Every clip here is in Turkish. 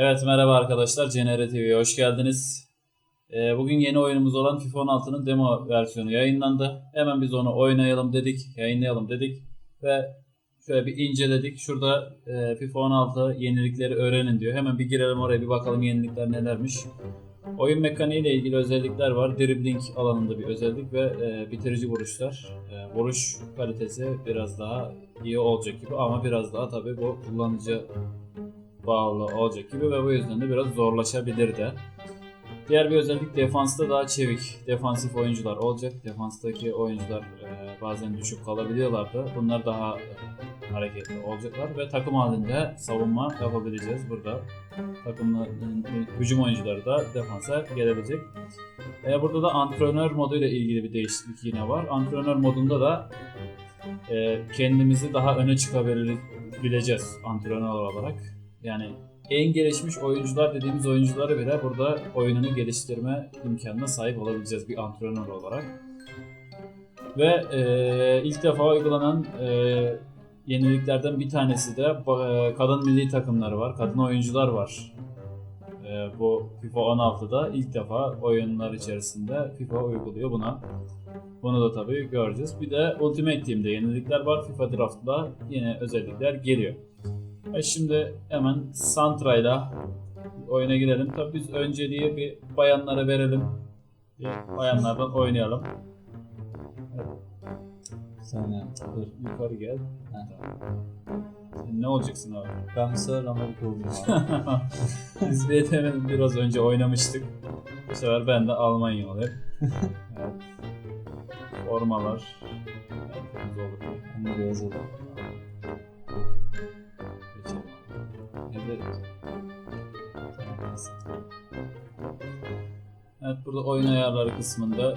Evet merhaba arkadaşlar. CNR TV'ye hoş geldiniz. Ee, bugün yeni oyunumuz olan FIFA 16'nın demo versiyonu yayınlandı. Hemen biz onu oynayalım dedik, yayınlayalım dedik ve şöyle bir inceledik. Şurada e, FIFA 16 yenilikleri öğrenin diyor. Hemen bir girelim oraya bir bakalım yenilikler nelermiş. Oyun mekaniği ile ilgili özellikler var. Dribbling alanında bir özellik ve e, bitirici vuruşlar. E, vuruş kalitesi biraz daha iyi olacak gibi ama biraz daha tabii bu kullanıcı bağlı olacak gibi ve bu yüzden de biraz zorlaşabilir de. Diğer bir özellik defansta daha çevik, defansif oyuncular olacak. Defanstaki oyuncular e, bazen düşük kalabiliyorlardı. Bunlar daha e, hareketli olacaklar ve takım halinde savunma yapabileceğiz burada. Takımlı e, hücum oyuncuları da defansa gelebilecek. E, burada da antrenör modu ile ilgili bir değişiklik yine var. Antrenör modunda da e, kendimizi daha öne çıkabileceğiz antrenör olarak. Yani en gelişmiş oyuncular dediğimiz oyuncuları bile burada oyununu geliştirme imkanına sahip olabileceğiz bir antrenör olarak. Ve e, ilk defa uygulanan e, yeniliklerden bir tanesi de e, kadın milli takımları var, kadın oyuncular var. E, bu FIFA 16'da ilk defa oyunlar içerisinde FIFA uyguluyor buna. Bunu da tabii göreceğiz. Bir de Ultimate Team'de yenilikler var. FIFA Draft'da yine özellikler geliyor. E şimdi hemen Santra'yla oyuna girelim. Tabii biz önceliği bir bayanlara verelim. Bir bayanlardan oynayalım. Saniye. Dur. Yukarı gel. Ha. Sen ne olacaksın abi? Ben sefer Amerika abi. biz Vietnam'ı biraz önce oynamıştık. Bu sefer ben de Almanya olayım. Evet. Formalar. Evet, olur. Ben de beyaz olayım. Evet. Evet burada oyun ayarları kısmında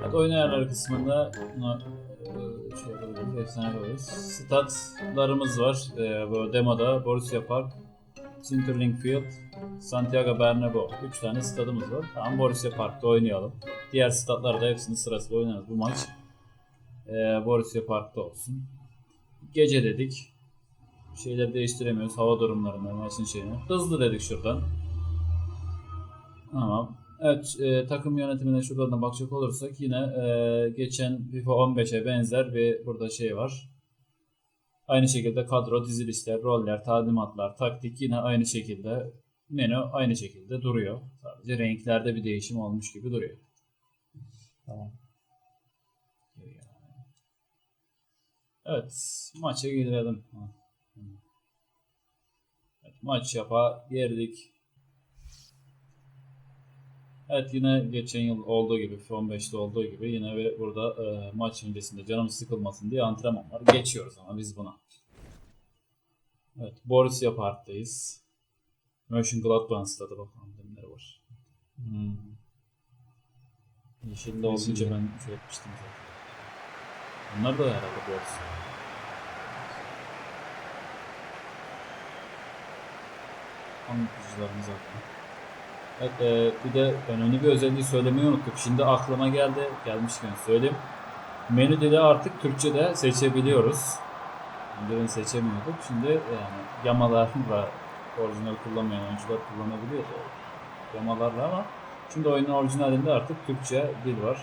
Evet oyun ayarları kısmında bunu e, şey yapabiliriz, efsane yapabiliriz. Statlarımız var. E, bu demoda Borussia Park, Sinterling Field, Santiago Bernabeu. 3 tane stadımız var. Tamam Borussia Park'ta oynayalım. Diğer statlarda hepsini sırasıyla oynarız. Bu maç e, Borussia Park'ta olsun. Gece dedik. Şeyleri değiştiremiyoruz. Hava durumlarını, maçın şeyini. Hızlı dedik şuradan. Tamam. Evet, e, takım yönetimine şuradan da bakacak olursak yine e, geçen FIFA 15'e benzer bir burada şey var. Aynı şekilde kadro, dizilişler, roller, talimatlar, taktik yine aynı şekilde menü aynı şekilde duruyor. Sadece renklerde bir değişim olmuş gibi duruyor. Tamam. Evet, maça hı. Evet, maç yapa girdik. Evet yine geçen yıl olduğu gibi, FIFA 15'te olduğu gibi yine ve burada e, maç öncesinde canımız sıkılmasın diye antrenman var. Geçiyoruz ama biz buna. Evet, Borussia Park'tayız. Mönchengladbach stadı bakalım neler var. Hmm. Yeşilde olunca ben şey etmiştim zaten. Bunlar da herhalde Borussia. Anlatıcılarımız zaten. Evet, e, bir de önemli bir özelliği söylemeyi unuttuk. Şimdi aklıma geldi, gelmişken söyleyeyim. Menü dili artık Türkçe'de seçebiliyoruz. Önceden seçemiyorduk. Şimdi yani yamalarla orijinal kullanmayan oyuncular kullanabiliyor yamalarla ama şimdi oyunun orijinalinde artık Türkçe dil var.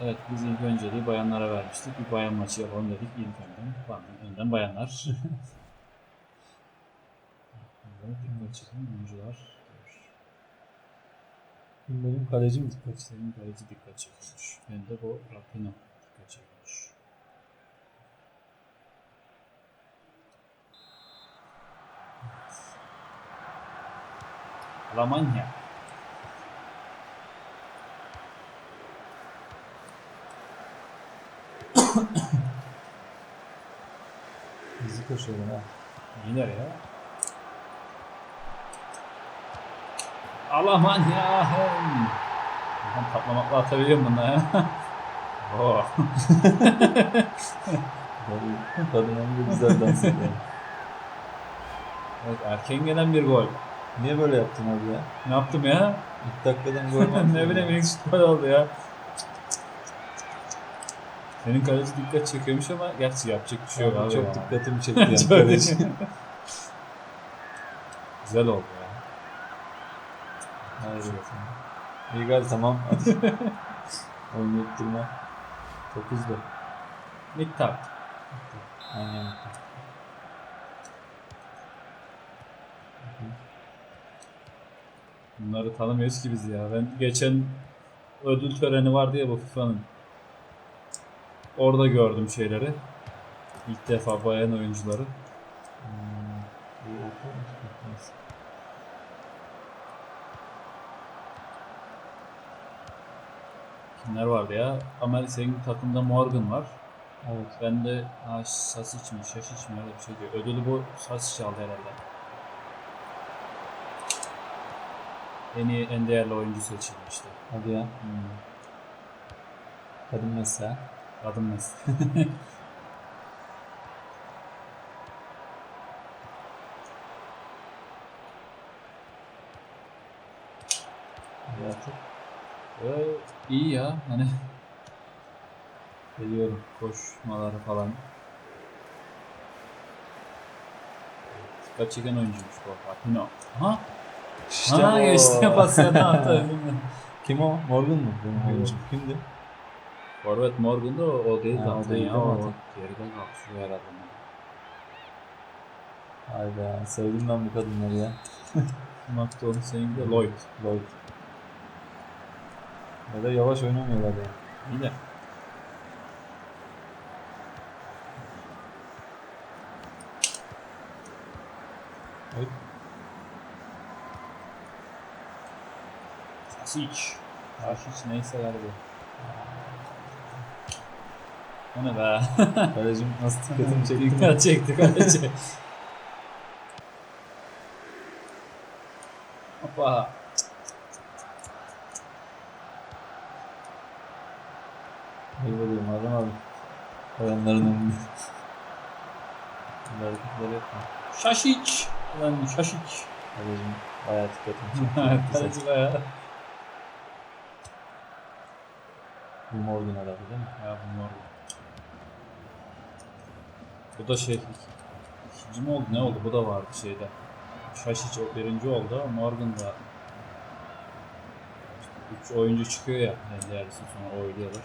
Evet biz ilk önceliği bayanlara vermiştik. Bir bayan maçı yapalım dedik ilk önden. Tamam, önden bayanlar. Dikkat çeken oyuncular. Benim kaleci mi dikkat Senin kaleci dikkat çekiyormuş. Hem de bu Rapino dikkat çekiyormuş. Evet. Hızlı koşuyorum ha. İyiler ya. Almanya. hem. Ben patlamakla atabiliyorum bunu ya. Oh. Kadın hem de güzel dans ediyor. Evet, erken gelen bir gol. Niye böyle yaptın abi ya? Ne yaptım ya? İlk dakikadan gol mü attın ne ya? bileyim ilk şut gol oldu ya. Senin kaleci dikkat çekiyormuş ama gerçi yapacak bir şey yok abi. çok ya. dikkatimi çekti yani kaleci. Güzel oldu ya. Hayır İyi gel tamam hadi. Oynayıp durma. Çok hızlı. Miktar. Aynen. Bunları tanımıyoruz ki biz ya. Ben geçen ödül töreni vardı ya bu FIFA'nın. Orada gördüm şeyleri. İlk defa bayan oyuncuları. Kimler vardı ya? Ama senin takımda Morgan var. Evet. Ben de ha, Sasic mi, Şaşic mi öyle bir şey diyor. Ödülü bu Sasic aldı herhalde. En iyi, en değerli oyuncu seçilmişti. Hadi ya. Hmm. Kadın mesela. Kadın Messi. Ee, iyi ya hani Geliyorum. koşmaları falan. Dikkat çeken oyuncuymuş bu. Rapino. Ha? İşte ha o. geçti pas ya ne yaptı? Kim o? Morgan mı? Benim Yok. oyuncum. Kimdi? Forvet Morgan da o, o değil Ha, o zaten değil ya. değil mi O zaten? geride kaldı şu herhalde. Hayda. Sevdim ben bu kadınları ya. McDonald senin de Lloyd. Lloyd. Ya da yavaş oynamıyorlar yani. İyi de. Oy. Sasic. Sasic neyse galiba. O ne be? Kalecim nasıl dikkatimi çekti? Dikkat çekti kaleci. Hoppa. Ayıp oluyorum Adem abi. Bayanların önünde. Hareketler yapma. Şaşiç. Lan şaşiç. Kalecim bayağı dikkatimi çekti. Kaleci bayağı. Bu Morgan herhalde değil mi? Ya bunlar. Bu da şey ikinci mi oldu ne oldu bu da vardı şeyde. Şaşiç o birinci oldu Morgan da üç oyuncu çıkıyor ya kendi yarısı sonra oynuyorlar.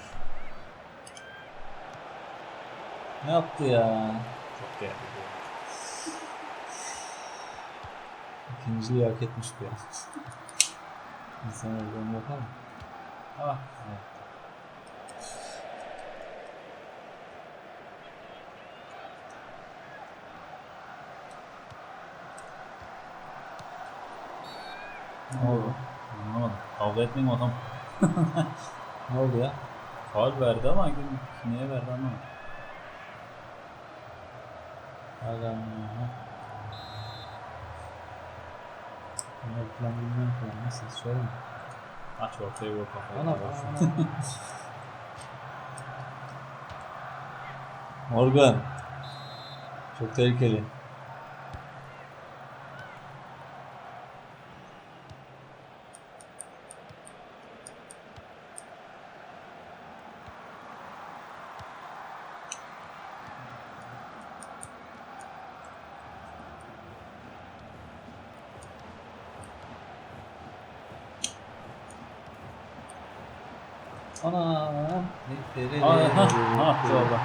Ne yaptı ya? Çok değerli bir. İkinciliği hak etmiş bu ya. İnsan onu yapar mı? Ah. Ne oldu? Anlamadım. Kavga etmeyin adam. Ne oldu ya? Faul verdi ama neye verdi anlamadım. Anlamadım. Bunlar falan bilmiyorum falan. Nasıl söyleyeyim? Aç ortaya vur kafayı. Ana ana. Morgan. Çok tehlikeli. Anam. Aha, ne yaptı valla?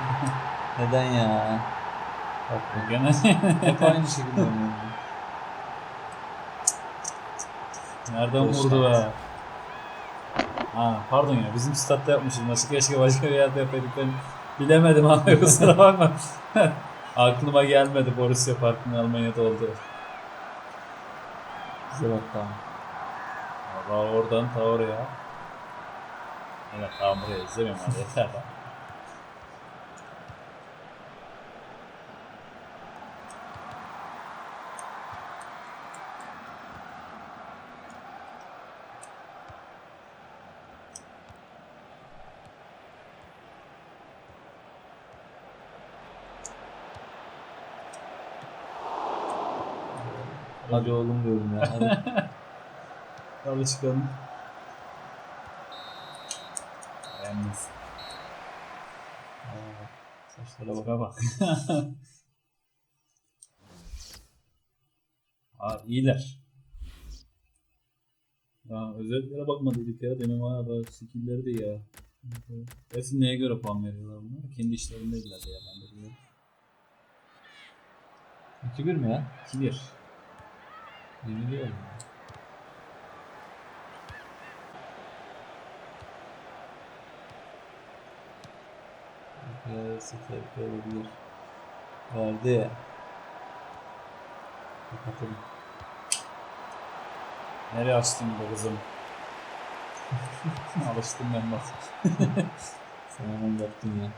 Neden ya? Bak bu. Gene Hep aynı şekilde oynuyorum. nereden Boş vurdu be? Ha pardon ya bizim statta yapmışız maçı keşke başka bir yerde yapaydık ben bilemedim abi kusura bakma. Aklıma gelmedi Borussia Park'ın Almanya'da oldu. Bize bak tamam. Valla oradan ta oraya. Evet tamam buraya izlemiyorum hadi yeter. Hadi oğlum diyorum ya. Hadi. Alışkanım. Yalnız. Tiplere bak. Tipe bak. Aa, iyiler. Ya özelliklere bakmadıydık ya. Benim hala skill'leri de ya. Esin neye göre puan veriyorlar bunlar? Kendi işlerindeydiler ya ben de biliyorum. 2-1 mi ya? 2-1. Yeniliyor mu? Evet, tehlike olabilir. Verdi. Kapatalım. Nereye açtın be kızım? Alıştım ben bak. Sen hemen yaptın ya.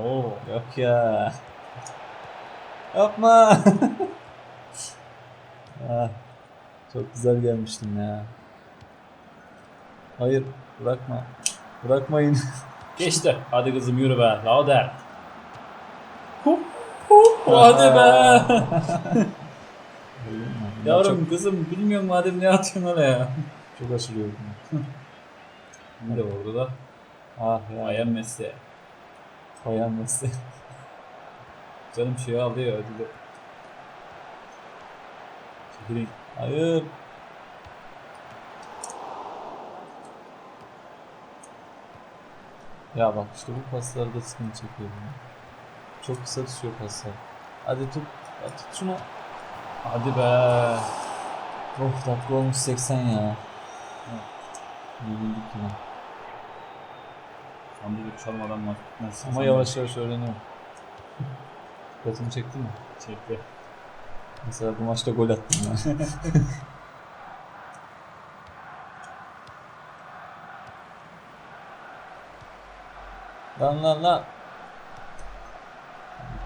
Oo. Yok ya. Yapma. ah, çok güzel gelmiştin ya. Hayır, bırakma. Bırakmayın. Geçti. Hadi kızım yürü be. Lauder. Hup hup. Hadi be. Yavrum kızım bilmiyorum madem ne atıyorsun oraya. Çok, çok bunlar. Bir de orada da Ah ya. Ayan Messi. Bayan mesleği. Canım şey aldı ya ödülü. Çekilin. Hayır. Ya bak işte bu paslarda sıkıntı çekiyorum ya. Çok kısa düşüyor paslar. Hadi tut. Ya tut şunu. Hadi be. Of dakika olmuş 80 ya. Yenildik yine. Sandık çalmadan maç bitmez. Ama yavaş yavaş öğreniyorum. Dikkatimi çekti mi? Çekti. Mesela bu maçta gol attım ben. lan lan lan.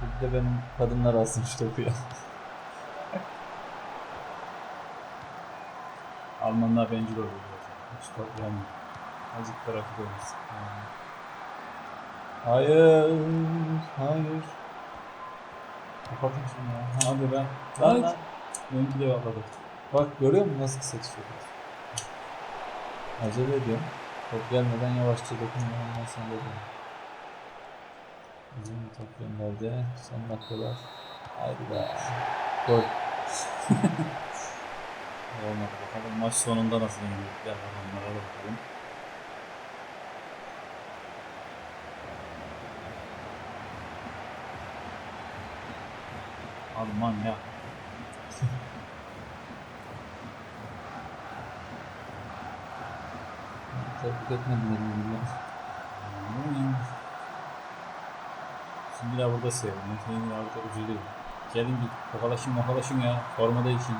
Bir de benim kadınlar alsın şu topu ya. Almanlar bencil oluyor zaten. Hiç toplayamıyor. Azıcık tarafı koymuş. Hayır. Hayır. Kapatın şunu ya. Hadi be. Lan Lan. Benimki de yolladı. Bak görüyor musun nasıl kısa tutuyor? Acele ediyorum. Top gelmeden yavaşça dokunuyor. Ondan sonra ediyorum. Bir top gönderdi. Son dakikalar. Haydi be. Gol. Olmadı bakalım maç sonunda nasıl yenildik. Onlara da bakalım. Alman ya. Tebrik etmediler mi Şimdi de burada seviyorum. Şimdi de burada üzülüyorum. Gelin bir tokalaşın makalaşın ya. Forma değişin.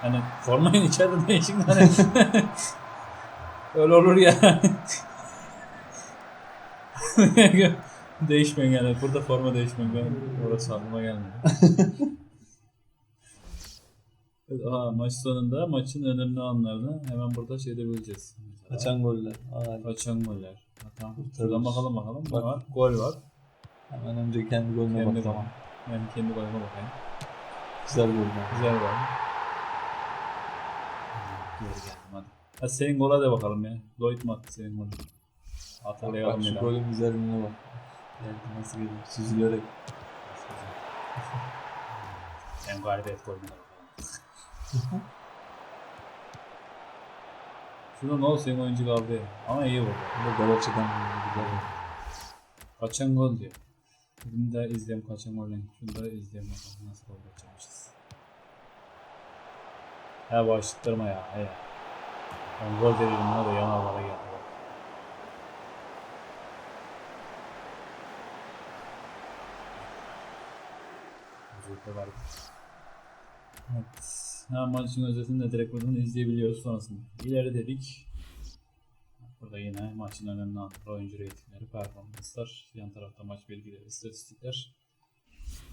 Hani formayın içeride değişin. Hani öyle olur ya. Değişmeyin yani. Burada forma değişmeyin. Ben orası aklıma gelmedi. Aha, maç sonunda maçın önemli anlarını hemen burada şeyde bileceğiz. Mesela Kaçan goller. Ay. Kaçan goller. Tamam. Şuradan bakalım bakalım. Ne Bak. var? Gol var. Hemen önce kendi golüne Kendi bak. Tamam. Ben kendi golüme bakayım. Güzel gol. Güzel gol. Geri geldim hadi. Ha, senin gola da bakalım ya. Lloyd mu attı senin golü? Bak, Hatırlayalım bak şu bir daha. golün güzelliğine bak. Geldi nasıl geliyor? Süzülerek. Hem galibiyet golüne bakalım. Şurada ne senin oyuncu kaldı. Ama iyi vurdu. Bu gol açıdan güzel. Kaçan gol diyor. Bunu da izleyelim kaçan gol. Şunu da izleyelim bakalım nasıl kaçırmışız. He bağışıktırma ya. He. Ben gol dedim buna da yanarlara geldi. Üzüntü var. Evet. Hemen maçın özetini de direkt buradan izleyebiliyoruz sonrasında. İleri dedik. Burada yine maçın önemli anları, oyuncu reytingleri, performanslar, yan tarafta maç bilgileri, istatistikler.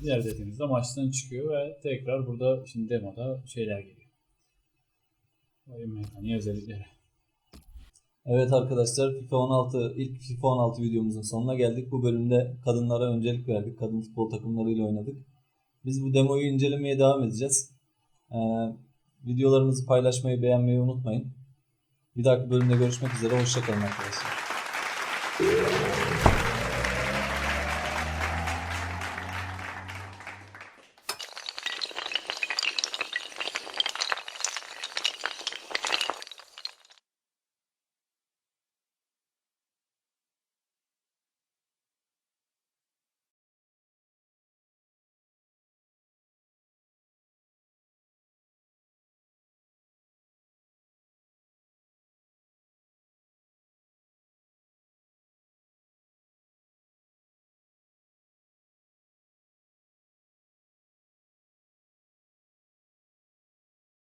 Diğer dediğimizde maçtan çıkıyor ve tekrar burada şimdi demoda şeyler geliyor. Oyun mekaniği özellikleri. Evet arkadaşlar FIFA 16 ilk FIFA 16 videomuzun sonuna geldik. Bu bölümde kadınlara öncelik verdik. Kadın futbol takımlarıyla oynadık. Biz bu demoyu incelemeye devam edeceğiz. Ee, videolarımızı paylaşmayı, beğenmeyi unutmayın. Bir dahaki bölümde görüşmek üzere. Hoşçakalın arkadaşlar.